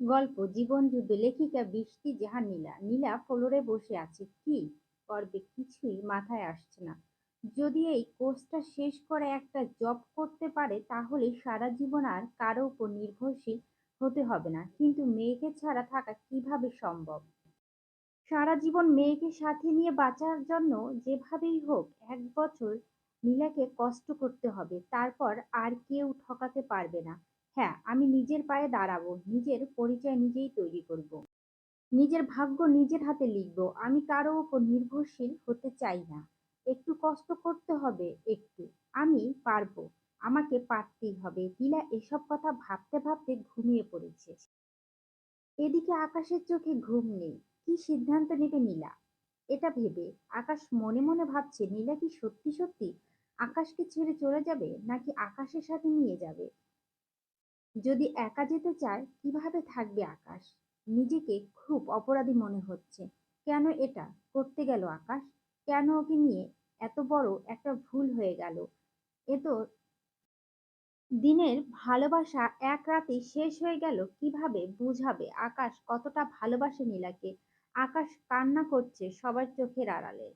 গল্প জীবনযুদ্ধ লেখিকা বৃষ্টি জাহান নীলা নীলা ফ্লোরে বসে আছে, কি করবে কিছুই মাথায় আসছে না। যদি এই কোর্সটা শেষ করে একটা জব করতে পারে, তাহলে সারা জীবন আর কারও উপর নির্ভরশীল হতে হবে না। কিন্তু মেয়েকে ছাড়া থাকা কীভাবে সম্ভব? সারা জীবন মেয়েকে সাথে নিয়ে বাঁচার জন্য যেভাবেই হোক, এক বছর নীলাকে কষ্ট করতে হবে। তারপর আর কেউ ঠকাতে পারবে না। হ্যাঁ আমি নিজের পায়ে দাঁড়াবো, নিজের পরিচয় নিজেই তৈরি করব। নিজের ভাগ্য নিজের হাতে লিখব, আমি কারও ওপর নির্ভরশীল হতে চাই না। একটু কষ্ট করতে হবে একটু, আমি পারব, আমাকে পারতেই হবে। নীলা এসব কথা ভাবতে ভাবতে ঘুমিয়ে পড়েছে। এদিকে আকাশের চোখে ঘুম নেই। কি সিদ্ধান্ত নেবে নীলা? এটা ভেবে আকাশ মনে মনে ভাবছে, নীলা কি সত্যি সত্যি আকাশকে ছেড়ে চলে যাবে নাকি আকাশের সাথে নিয়ে যাবে? যদি একা যেতে চায়, কীভাবে থাকবে আকাশ? নিজেকে খুব অপরাধী মনে হচ্ছে। কেন এটা? করতে গেল আকাশ। কেন ওকে নিয়ে এত বড় একটা ভুল হয়ে গেল? এ তো দিনের ভালোবাসা এক রাতে শেষ হয়ে গেল। কীভাবে বুঝাবে আকাশ কতটা ভালোবাসে নীলাকে? আকাশ কান্না করছে সবার চোখের আড়ালে।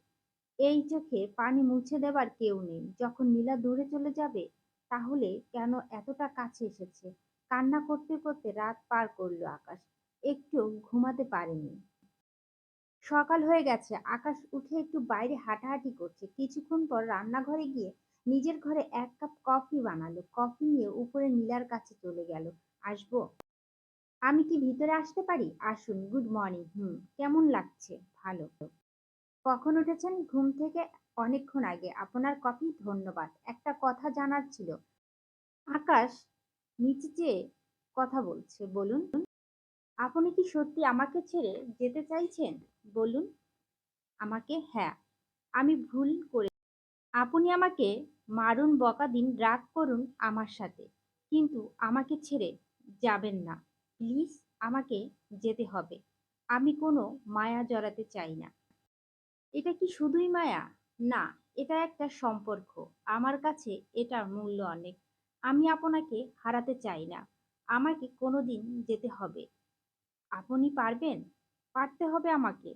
এই চোখে পানি মুছে দেবার কেউ নেই। যখন নীলা দূরে চলে যাবে, তাহলে কেন এতটা কাছে এসেছে? কান্না করতে করতে রাত পার করল আকাশ। একটু ঘুমাতে পারেনি। সকাল হয়ে গেছে। আকাশ উঠে একটু বাইরে হাঁটাহাঁটি করছে। কিছুক্ষণ পর রান্নাঘরে গিয়ে নিজের ঘরে এক কাপ কফি বানালো। কফি নিয়ে উপরে নীলার কাছে চলে গেল। আসব? আমি কি ভিতরে আসতে পারি? আসুন। Good morning. হুম, কেমন লাগছে? ভালো। কখন উঠেছেন? ঘুম থেকে অনেকক্ষণ আগে। আপনার কফি? ধন্যবাদ। একটা কথা জানার ছিল। আকাশ নিচে চেয়ে কথা বলছে, বলুন। আপনি কি সত্যি আমাকে ছেড়ে যেতে চাইছেন? বলুন। আমাকে হ্যাঁ আমি ভুল করে আপনি আমাকে মারুন, বকা দিন, রাগ করুন আমার সাথে, কিন্তু আমাকে ছেড়ে যাবেন না। প্লিজ আমাকে যেতে হবে। আমি কোনো মায়া জড়াতে চাই না। এটা কি শুধুই মায়া? না, এটা একটা সম্পর্ক। আমার কাছে এটার মূল্য অনেক। আমি আপনাকে হারাতে চাই না। আমাকে কোনোদিন যেতে হবে। আপনি পারবেন? পারতে হবে আমাকে।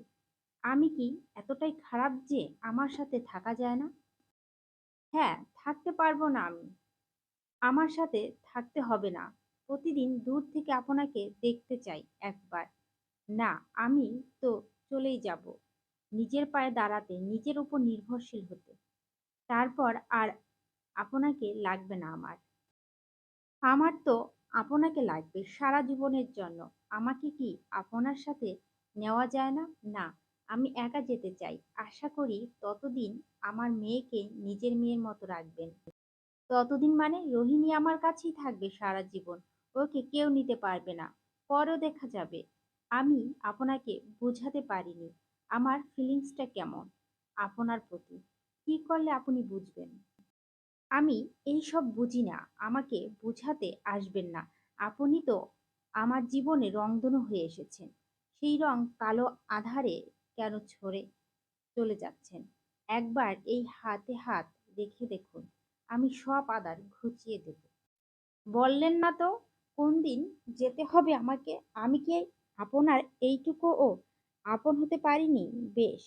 আমি কি এতটাই খারাপ যে আমার সাথে থাকা যায় না? হ্যাঁ থাকতে পারব না আমি। আমার সাথে থাকতে হবে না। প্রতিদিন দূর থেকে আপনাকে দেখতে চাই একবার। না, আমি তো চলেই যাব। নিজের পায়ে দাঁড়াতে, নিজের উপর নির্ভরশীল হতে। তারপর আর আপনাকে লাগবে না আমার। আমার তো আপনাকে লাগবে সারা জীবনের জন্য। আমাকে কি আপনার সাথে নেওয়া যায় না? না, আমি একা যেতে চাই। আশা করি ততদিন আমার মেয়েকে নিজের মেয়ের মতো রাখবেন। ততদিন মানে রোহিণী আমার কাছেই থাকবে সারা জীবন। ওকে কেউ নিতে পারবে না। পরেও দেখা যাবে। আমি আপনাকে বোঝাতে পারিনি। আমার ফিলিংসটা কেমন? আপনার প্রতি। কি করলে আপনি বুঝবেন? আমি এই সব বুঝি না, আমাকে বুঝাতে আসবেন না। আপনি তো আমার জীবনে রংধনু হয়ে এসেছেন। সেই রং কালো আধারে কেন ছড়ে চলে যাচ্ছেন? একবার এই হাতে হাত রেখে দেখুন, আমি সব আদার ঘুচিয়ে দেব। বললেন না তো, কোন দিন যেতে হবে আমাকে? আমি কি আপনার এইটুকু ও আপন হতে পারিনি? বেশ।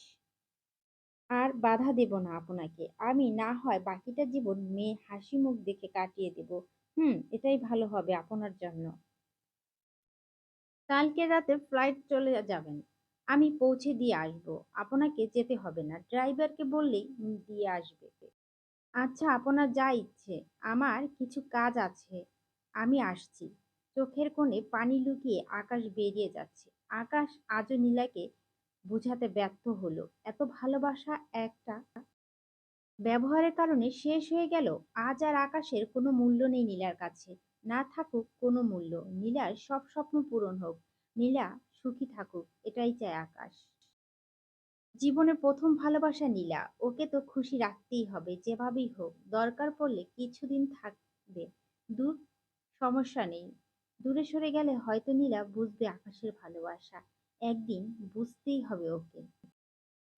আর বাধা দেব না আপনাকে। আমি না হয় বাকিটা জীবন মেয়ে হাসি মুখ দেখে কাটিয়ে দেব। হুম, এটাই ভালো হবে আপনার জন্য। কালকে রাতে ফ্লাইট চলে যাবেন। আমি পৌঁছে দিয়ে আসব। আপনাকে যেতে হবে না। ড্রাইভারকে বললেই দিয়ে আসবে আচ্ছা আপনার যা ইচ্ছে। আমার কিছু কাজ আছে। আমি আসছি। চোখের কোণে পানি লুকিয়ে আকাশ বেরিয়ে যাচ্ছে। আকাশ আজও নীলাকে বুঝাতে ব্যর্থ হলো। এত ভালোবাসা একটা ব্যবহারের কারণে শেষ হয়ে গেল। আজ আর আকাশের কোনো মূল্য নেই নীলার কাছে। না থাকুক কোনো মূল্য। নীলার সব স্বপ্ন পূরণ হোক। নীলা সুখী থাকুক, এটাই চায় আকাশ। জীবনের প্রথম ভালোবাসা নীলা। ওকে তো খুশি রাখতেই হবে, যেভাবেই হোক। দরকার পড়লে কিছুদিন থাকবে। দূর সমস্যা নেই। দূরে সরে গেলে হয়তো নীলা বুঝবে আকাশের ভালোবাসা। একদিন বুঝতেই হবে ওকে।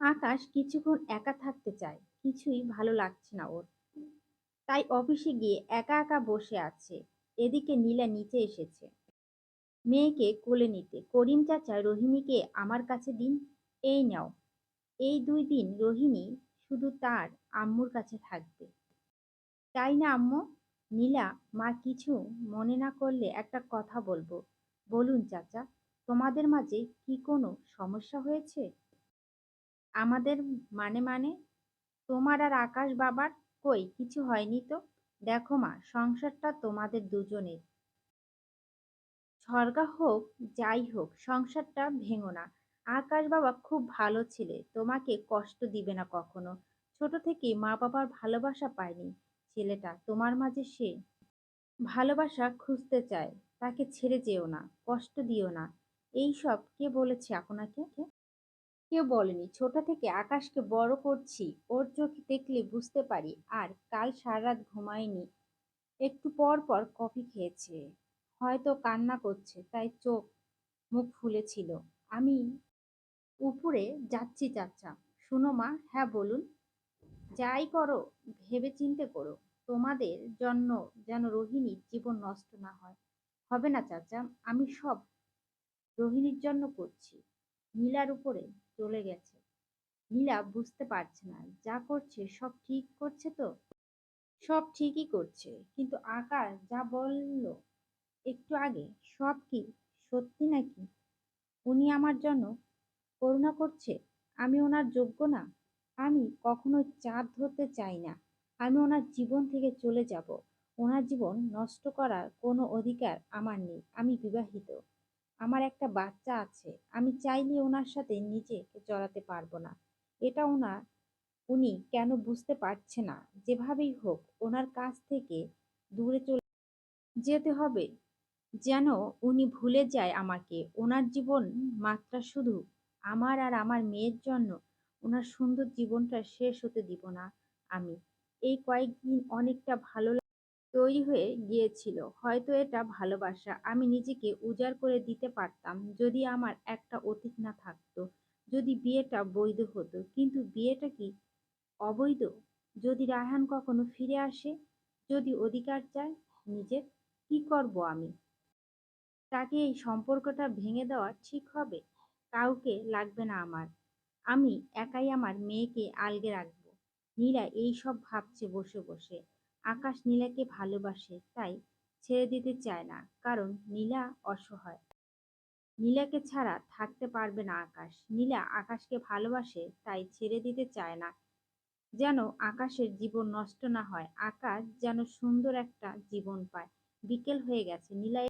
আকাশ কিছুক্ষণ একা থাকতে চায়, কিছুই ভালো লাগছে না ওর। তাই অফিসে গিয়ে একা একা বসে আছে, এদিকে নীলা নিচে এসেছে। মেয়েকে কোলে নিতে, করিম চাচা রোহিণীকে আমার কাছে দিন, এই নাও। এই দুই দিন রোহিণী শুধু তার আম্মুর কাছে থাকবে। তাই না আম্মু? নীলা, মা কিছু মনে না করলে একটা কথা বলব। বলুন চাচা। তোমাদের মাঝে কি কোনো সমস্যা হয়েছে? আমাদের মানে মানে? তোমার আর আকাশ বাবার কই? কিছু হয়নি তো? দেখো মা, সংসারটা তোমাদের দুজনের। স্বর্গা হোক, যাই হোক, সংসারটা ভেঙো না। আকাশ বাবা খুব ভালো ছেলে, তোমাকে কষ্ট দিবে না কখনো। ছোট থেকে মা বাবার ভালোবাসা পায়নি। ছেলেটা তোমার মাঝে সে ভালোবাসা খুঁজতে চায়, তাকে ছেড়ে যেও না, কষ্ট দিও না। এই সব কে বলেছে আপনাকে? কেউ বলেনি। ছোট থেকে আকাশকে বড় করছি, ওর চোখ দেখলে বুঝতে পারি, আর কাল সারা রাত ঘুমায়নি। একটু পর পর কফি খেয়েছে। হয়তো কান্না করছে, তাই চোখ, মুখ ফুলেছিল। আমি উপরে যাচ্ছি চাচা। শুনো মা হ্যাঁ বলুন। যাই করো ভেবে চিন্তে করো। তোমাদের জন্য যেন রোহিণীর জীবন নষ্ট না হয়। হবে না চাচা, আমি সব রোহিণীর জন্য করছি। নীলার উপরে চলে গেছে। নীলা বুঝতে পারছে না, যা করছে সব ঠিক করছে তো? সব ঠিকই করছে, কিন্তু আকাশ যা বলল একটু আগে, সব কি সত্যি নাকি? উনি আমার জন্য করুণা করছে? আমি ওনার যোগ্য না? আমি কখনো চাঁদ ধরতে চাই না। আমি ওনার জীবন থেকে চলে যাব। ওনার জীবন নষ্ট করার কোনো অধিকার আমার নেই। আমি বিবাহিত। আমার একটা বাচ্চা আছে, আমি চাইলে ওনার সাথে নিজেকে চলাতে পারব না। এটা ওনার, উনি কেন বুঝতে পারছে না? যেভাবেই হোক, ওনার কাছ থেকে দূরে চলে যেতে হবে। যেন উনি ভুলে যায় আমাকে। ওনার জীবন মাত্রা শুধু আমার আর আমার মেয়ের জন্য। ওনার সুন্দর জীবনটা শেষ হতে দিব না আমি। এই কয়েকদিন অনেকটা ভালো তৈরি হয়ে গিয়েছিল। হয়তো এটা ভালোবাসা। আমি নিজেকে উজাড় করে দিতে পারতাম যদি আমার একটা অতীত না থাকতো, যদি বিয়েটা বৈধ হতো। কিন্তু বিয়েটা কি অবৈধ? যদি রায়হান কখনো ফিরে আসে? যদি অধিকার চায় নিজের? কি করব আমি? তাকে এই সম্পর্কটা ভেঙে দেওয়া ঠিক হবে? কাউকে লাগবে না আমার। আমি একাই আমার মেয়েকে আলগে রাখব। নীলা এই সব ভাবছে বসে বসে। আকাশ নীলাকে ভালোবাসে, তাই ছেড়ে দিতে চায় না, কারণ নীলা অসহায়। নীলাকে ছাড়া থাকতে পারবে না আকাশ। নীলা আকাশকে ভালোবাসে, তাই ছেড়ে দিতে চায় না। যেন আকাশের জীবন নষ্ট না হয়, আকাশ যেন সুন্দর একটা জীবন পায়। বিকেল হয়ে গেছে, নীলা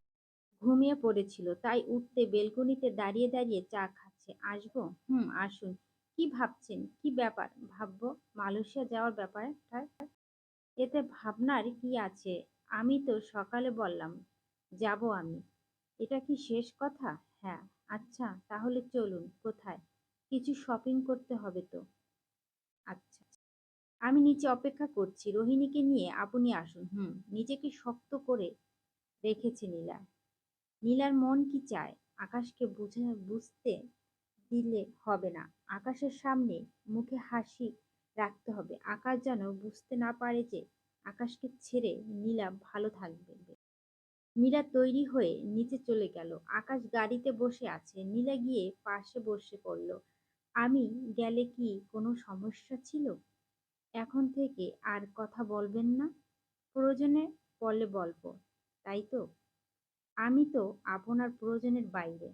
ঘুমিয়ে পড়েছিল, তাই উঠতে বেলকনিতে দাঁড়িয়ে দাঁড়িয়ে চা খাচ্ছে। আসব? হুম, আসুন। কি ভাবছেন? কি ব্যাপার? ভাববো? মালয়েশিয়া যাওয়ার ব্যাপারটা? এতে ভাবনার কি আছে? আমি তো সকালে বললাম, যাব আমি। এটা কি শেষ কথা? হ্যাঁ। আচ্ছা তাহলে চলুন, কোথায়? কিছু শপিং করতে হবে তো। আচ্ছা। আমি নিচে অপেক্ষা করছি। রোহিণীকে নিয়ে আপনি আসুন। হুম, নিজেকে শক্ত করে রেখেছে নীলা। নীলার মন কি চায়? আকাশকে বুঝে, বুঝতে দিলে হবে না। আকাশের সামনে মুখে হাসি রাখতে হবে। আকাশ যেন বুঝতে না পারে যে আকাশকে ছেড়ে নীলা ভালো থাকবে। নীলা তৈরি হয়ে নিচে চলে গেল। আকাশ গাড়িতে বসে আছে। নীলা গিয়ে পাশে বসে পড়ল। আমি গেলে কি কোনো সমস্যা ছিল? এখন থেকে আর কথা বলবেন না? প্রয়োজনে পড়লে বলব, তাই তো? আমি তো আপনার প্রয়োজনের বাইরে।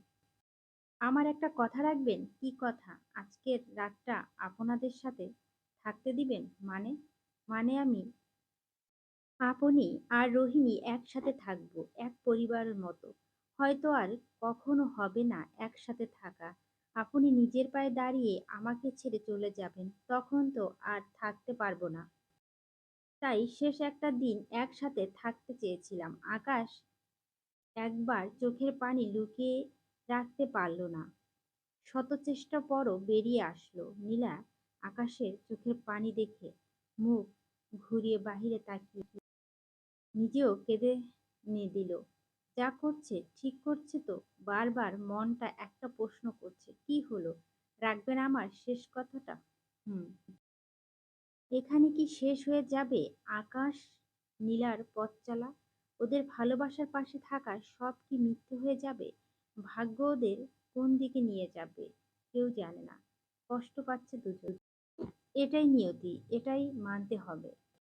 আমার একটা কথা রাখবেন? কি কথা? আজকের রাতটা আপনাদের সাথে থাকতে দিবেন? মানে মানে আমি, আপনি আর রোহিণী একসাথে থাকব, এক পরিবারের মতো। হয়তো আর কখনো হবে না একসাথে থাকা। আপনি নিজের পায়ে দাঁড়িয়ে আমাকে ছেড়ে চলে যাবেন, তখন তো আর থাকতে পারব না। তাই শেষ একটা দিন একসাথে থাকতে চেয়েছিলাম। আকাশ একবার চোখের পানি লুকিয়ে রাখতে পারল না। শত চেষ্টা পরও বেরিয়ে আসলো। নীলা আকাশের চোখের পানি দেখে মুখ ঘুরিয়ে বাহিরে তাকিয়ে নিজেও কেঁদে নিয়ে দিল, যা করছে, ঠিক করছে তো? বারবার মনটা একটা প্রশ্ন করছে, কি হলো? রাখবেন আমার শেষ কথাটা? হুম। এখানে কি শেষ হয়ে যাবে? আকাশ নীলার পথ ওদের ভালোবাসার পাশে থাকা সব কি মিথ্যে হয়ে যাবে? ভাগ্য ওদের কোন দিকে নিয়ে যাবে? কেউ জানে না। কষ্ট পাচ্ছে দুজন। এটাই নিয়তি এটাই মানতে হবে।